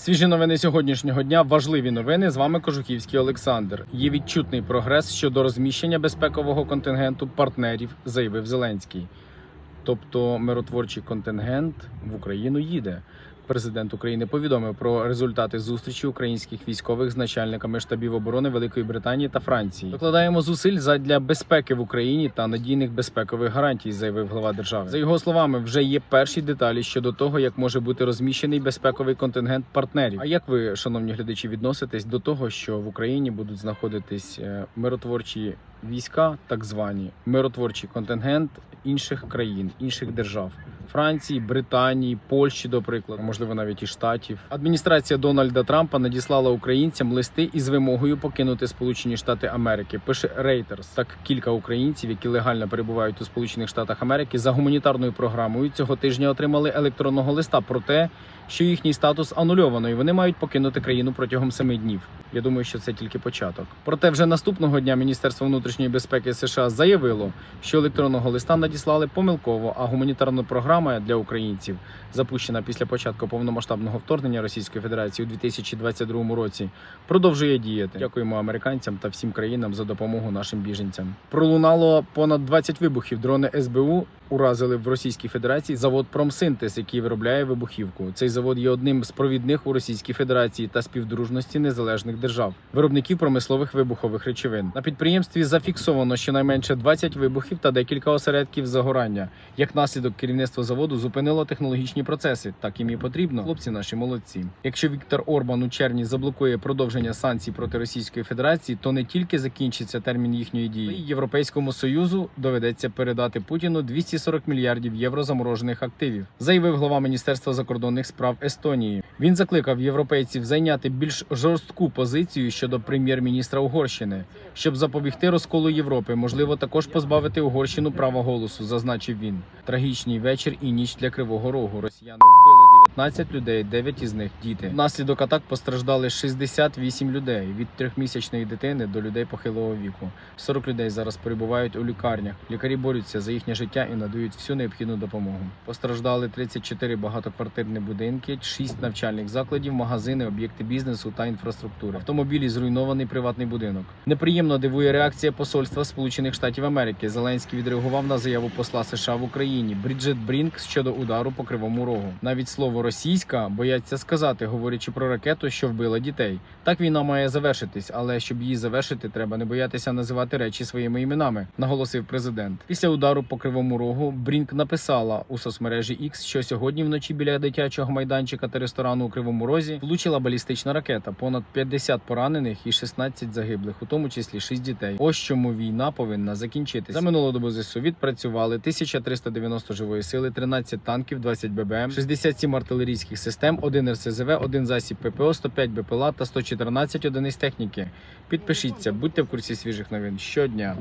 Свіжі новини сьогоднішнього дня. Важливі новини. З вами Кожухівський Олександр. Є відчутний прогрес щодо розміщення безпекового контингенту партнерів, заявив Зеленський. Тобто миротворчий контингент в Україну їде. Президент України повідомив про результати зустрічі українських військових з начальниками штабів оборони Великої Британії та Франції. Докладаємо зусиль задля безпеки в Україні та надійних безпекових гарантій, заявив глава держави. За його словами, вже є перші деталі щодо того, як може бути розміщений безпековий контингент партнерів. А як ви, шановні глядачі, відноситесь до того, що в Україні будуть знаходитись е, миротворчі війська, так звані миротворчий контингент інших країн, інших держав? Франції, Британії, Польщі, до прикладу, можливо, навіть і штатів. Адміністрація Дональда Трампа надіслала українцям листи із вимогою покинути Сполучені Штати Америки. Пише Reuters. Так кілька українців, які легально перебувають у Сполучених Штатах Америки, за гуманітарною програмою цього тижня отримали електронного листа про те, що їхній статус анульовано, і вони мають покинути країну протягом семи днів. Я думаю, що це тільки початок. Проте вже наступного дня Міністерство внутрішньої безпеки США заявило, що електронного листа надіслали помилково, а гуманітарна програма для українців, запущена після початку повномасштабного вторгнення Російської Федерації у 2022 році, продовжує діяти. Дякуємо американцям та всім країнам за допомогу нашим біженцям. Пролунало понад 20 вибухів. Дрони СБУ уразили в Російській Федерації завод Промсинтез, який виробляє вибухівку. Цей завод є одним з провідних у Російській Федерації та співдружності незалежних держав, виробників промислових вибухових речовин. На підприємстві зафіксовано щонайменше 20 вибухів та декілька осередків загорання. Як наслідок керівництво заводу зупинило технологічні процеси. Так їм і потрібно. Хлопці наші молодці. Якщо Віктор Орбан у червні заблокує продовження санкцій проти Російської Федерації, то не тільки закінчиться термін їхньої дії, Європейському союзу доведеться передати Путіну 240 мільярдів євро заморожених активів, заявив глава Міністерства закордонних справ Естонії. Він закликав європейців зайняти більш жорстку позицію щодо прем'єр-міністра Угорщини, щоб запобігти розколу Європи. Можливо, також позбавити Угорщину права голосу, зазначив він. Трагічний вечір і ніч для Кривого Рогу. Росіяни вбили 19 людей, 9 із них діти. Внаслідок атак постраждали 68 людей від трьохмісячної дитини до людей похилого віку. 40 людей зараз перебувають у лікарнях. Лікарі борються за їхнє життя і надають всю необхідну допомогу. Постраждали 34 багатоквартирні будинки, 6 навчальних закладів, магазини, об'єкти бізнесу та інфраструктури. Автомобілі зруйнований приватний будинок. Неприємно дивує реакція посольства Сполучених Штатів Америки. Зеленський відреагував на заяву посла США в Україні Бріджет Брінкс щодо удару по кривому рогу. Навіть слово російська бояться сказати, говорячи про ракету, що вбила дітей. Так війна має завершитись, але щоб її завершити, треба не боятися називати речі своїми іменами, наголосив президент. Після удару по кривому рогу Брінк написала у соцмережі X, що сьогодні вночі біля дитячого майданчика та ресторану у Кривому Розі влучила балістична ракета. Понад 50 поранених і 16 загиблих, у тому числі 6 дітей. Ось чому війна повинна закінчитися. За минулу добу ЗСУ відпрацювали 1390 живої сили, 13 танків, 20 ББМ, 67 артилерійських систем, 1 РСЗВ, 1 засіб ППО, 105 БПЛА та 114 одиниць техніки. Підпишіться, будьте в курсі свіжих новин щодня.